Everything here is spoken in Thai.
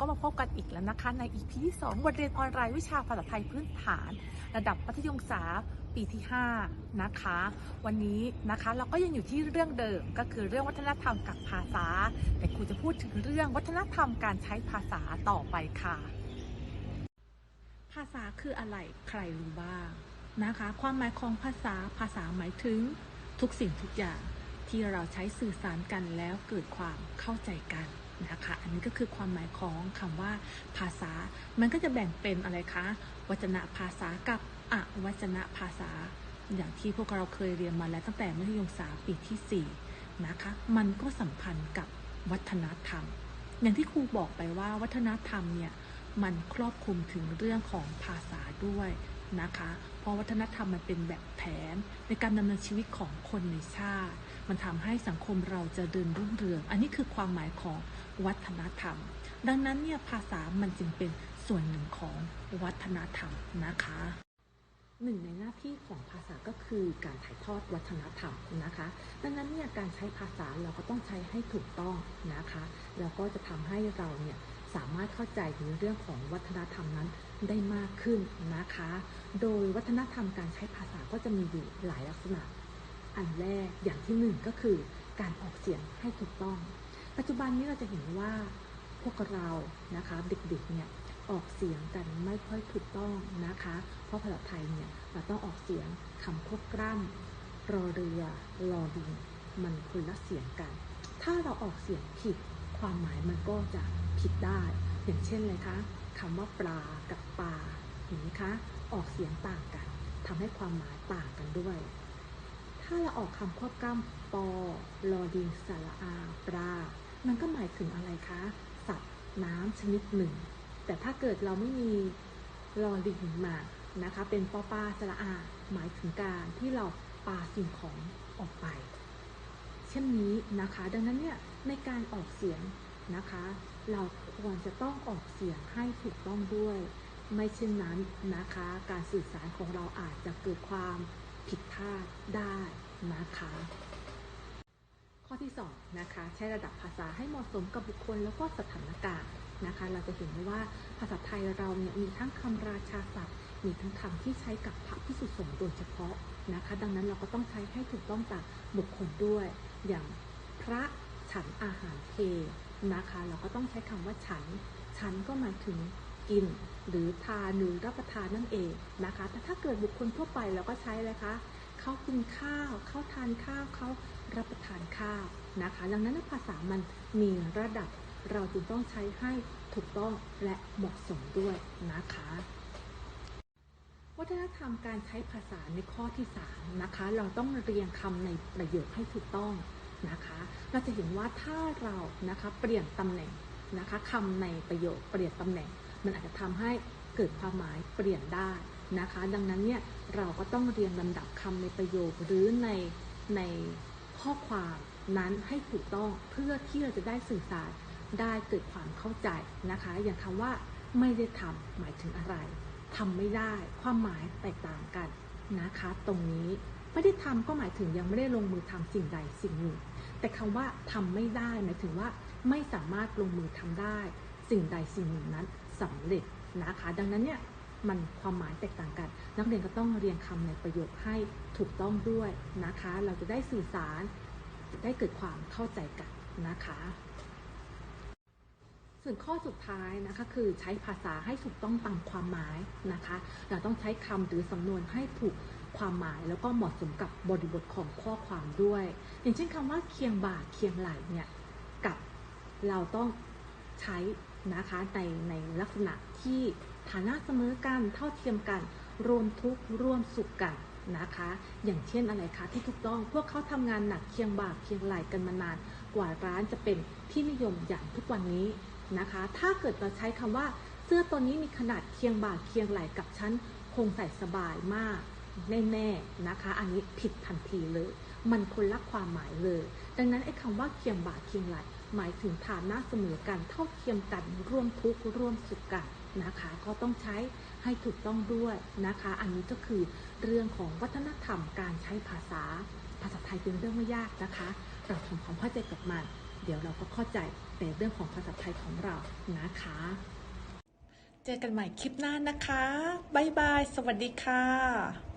ก็มาพบกันะคะใน EP ที่2บทเรียนออนไลน์วิชาภาษาไทยพื้นฐาน ระดับมัธยมศึกษาปีที่ 5 นะคะ วันนี้นะคะเราก็ยังอยู่ที่เรื่องเดิมก็คือเรื่องวัฒนธรรมกับภาษา แต่ครูจะพูดถึงเรื่องวัฒนธรรมการใช้ภาษาต่อไปค่ะ ภาษาคืออะไรใครรู้บ้างนะคะ ความหมายของภาษาภาษาหมายถึง ทุกสิ่งทุกอย่างที่เราใช้สื่อสารกันแล้วเกิดความเข้าใจกัน นะคะ อันนี้ก็คือความหมายของคำว่าภาษา มันก็จะแบ่งเป็นอะไรคะ วจนะภาษากับอวจนะภาษา อย่างที่พวกเราเคยเรียนมาแล้วตั้งแต่มัธยมศึกษาปีที่ 4 นะคะ มันก็สัมพันธ์กับวัฒนธรรม อย่างที่ครูบอกไปว่าวัฒนธรรมเนี่ยมันครอบคลุมถึงเรื่องของภาษาด้วยนะคะ เพราะวัฒนธรรมมันเป็นแบบแผนในการดำเนินชีวิตของคนในชาติ มันทำให้สังคมเราจะเดินรุ่งเรือง อันนี้คือความหมายของวัฒนธรรม ดังนั้นเนี่ยภาษามันจึงเป็นส่วนหนึ่งของวัฒนธรรมนะคะหนึ่งในหน้าที่ของภาษาก็คือการถ่ายทอดวัฒนธรรมนะคะ ดังนั้นเนี่ยการใช้ภาษาเราก็ต้องใช้ให้ถูกต้องนะคะแล้วก็จะทำให้เราเนี่ยสามารถเข้าใจถึงเรื่องของวัฒนธรรมนั้นได้มากขึ้นนะคะ โดยวัฒนธรรมการใช้ภาษาก็จะมีอยู่หลายลักษณะ อันแรกอย่างที่หนึ่งก็คือการออกเสียงให้ถูกต้อง ปัจจุบันนี้เราจะเห็นว่าพวกเรานะคะเด็กๆเนี่ยออกเสียงกันไม่ค่อยถูกต้องนะคะ เพราะภาษาไทยเนี่ยเราต้องออกเสียงคำควบกล้ำรอเรือรอลิงมันคนละเสียงกัน ถ้าเราออกเสียงผิดความหมายมันก็จะผิดได้ อย่างเช่นเลยคะคำว่าปลากับปลาเห็นไหมคะออกเสียงต่างกันทำให้ความหมายต่างกันด้วย ถ้าเราออกคำควบกล้ำปอลอดิงสระอาปลามันก็หมายถึงอะไรคะ สัตว์น้ำชนิดหนึ่ง แต่ถ้าเกิดเราไม่มีลอลิงมานะคะ เป็นปอปลาสระอา หมายถึงการที่เราปาสิ่งของออกไป เช่นนี้นะคะ ดังนั้นเนี่ยในการออกเสียงนะคะ เราควรจะต้องออกเสียงให้ถูกต้องด้วย ไม่เช่นนั้นนะคะ การสื่อสารของเราอาจจะเกิดความผิดพลาดได้ นะคะ ข้อที่2นะคะใช้ระดับภาษาให้เหมาะสมกับบุคคลแล้วก็สถานการณ์นะคะ เราจะเห็นได้ว่าภาษาไทยเราเนี่ยมีทั้งคำราชาศัพท์ มีทั้งคำที่ใช้กับพระพิสุสงฆ์โดยเฉพาะนะคะ ดังนั้นเราก็ต้องใช้ให้ถูกต้องจากบุคคลด้วย อย่างพระฉันอาหารเพนะคะ เราก็ต้องใช้คำว่าฉัน ฉันก็หมายถึงกิน หรือทานหรือรับประทานนั่นเองนะคะ แต่ถ้าเกิดบุคคลทั่วไปเราก็ใช้เลยคะ เขากินข้าว เขาทานข้าวเขารับประทานข้าวนะคะ ดังนั้นภาษามันมีระดับเราจึงต้องใช้ให้ถูกต้องและเหมาะสมด้วยนะคะ วัฒนธรรมการใช้ภาษาในข้อที่3นะคะ เราต้องเรียงคำในประโยคให้ถูกต้องนะคะ เราจะเห็นว่าถ้าเรานะคะเปลี่ยนตำแหน่งนะคะคำในประโยคเปลี่ยนตำแหน่ง มันอาจจะทำให้เกิดความหมายเปลี่ยนได้ นะคะ ดังนั้นเนี่ยเราก็ต้องเรียงลำดับคำในประโยคหรือในในข้อความนั้นให้ถูกต้องเพื่อที่เราจะได้สื่อสารได้เกิดความเข้าใจนะคะ อย่างคำว่าไม่ได้ทำหมายถึงอะไรทำไม่ได้ความหมายแตกต่างกันนะคะ ตรงนี้ไม่ได้ทำก็หมายถึงยังไม่ได้ลงมือทำสิ่งใดสิ่งหนึ่ง แต่คำว่าทำไม่ได้หมายถึงว่าไม่สามารถลงมือทำได้ สิ่งใดสิ่งหนึ่งนั้นสำเร็จนะคะ ดังนั้นเนี่ย มันความหมายแตกต่างกัน นักเรียนก็ต้องเรียงคำในประโยคให้ถูกต้องด้วยนะคะ เราจะได้สื่อสารจะได้เกิดความเข้าใจกันนะคะ ส่วนข้อสุดท้ายนะคะคือใช้ภาษาให้ถูกต้องตามความหมายนะคะ เราต้องใช้คำหรือสำนวนให้ถูกความหมายแล้วก็เหมาะสมกับบริบทของข้อความด้วย อย่างเช่นคำว่าเคียงบ่าเคียงไหลเนี่ยกับเราต้องใช้นะคะในในลักษณะที่ ฐานะเสมอกันเท่าเทียมกัน รวมทุกข์ร่วมสุขกันนะคะ อย่างเช่นอะไรคะที่ถูกต้องพวกเขาทำงานหนักเคียงบ่าเคียงไหลกันมานาน กว่าร้านจะเป็นที่นิยมอย่างทุกวันนี้นะคะ ถ้าเกิดเราใช้คำว่า เสื้อตัวนี้มีขนาดเคียงบ่าเคียงไหลกับฉันคงใส่สบายมากแน่ๆนะคะ อันนี้ผิดทันทีเลย มันคนละความหมายเลย ดังนั้นไอ้คำว่าเคียงบ่าเคียงไหลหมายถึงฐานะเสมอกันเท่าเทียมกันร่วมทุกข์ร่วมสุขกัน นะคะ ก็ต้องใช้ให้ถูกต้องด้วยนะคะ อันนี้ก็คือเรื่องของวัฒนธรรมการใช้ภาษา ภาษาไทยเป็นเรื่องไม่ยากนะคะ เราทำความเข้าใจกับมัน เดี๋ยวเราก็เข้าใจในเรื่องของภาษาไทยของเรานะคะ เจอกันใหม่คลิปหน้านะคะ บ๊ายบาย สวัสดีค่ะ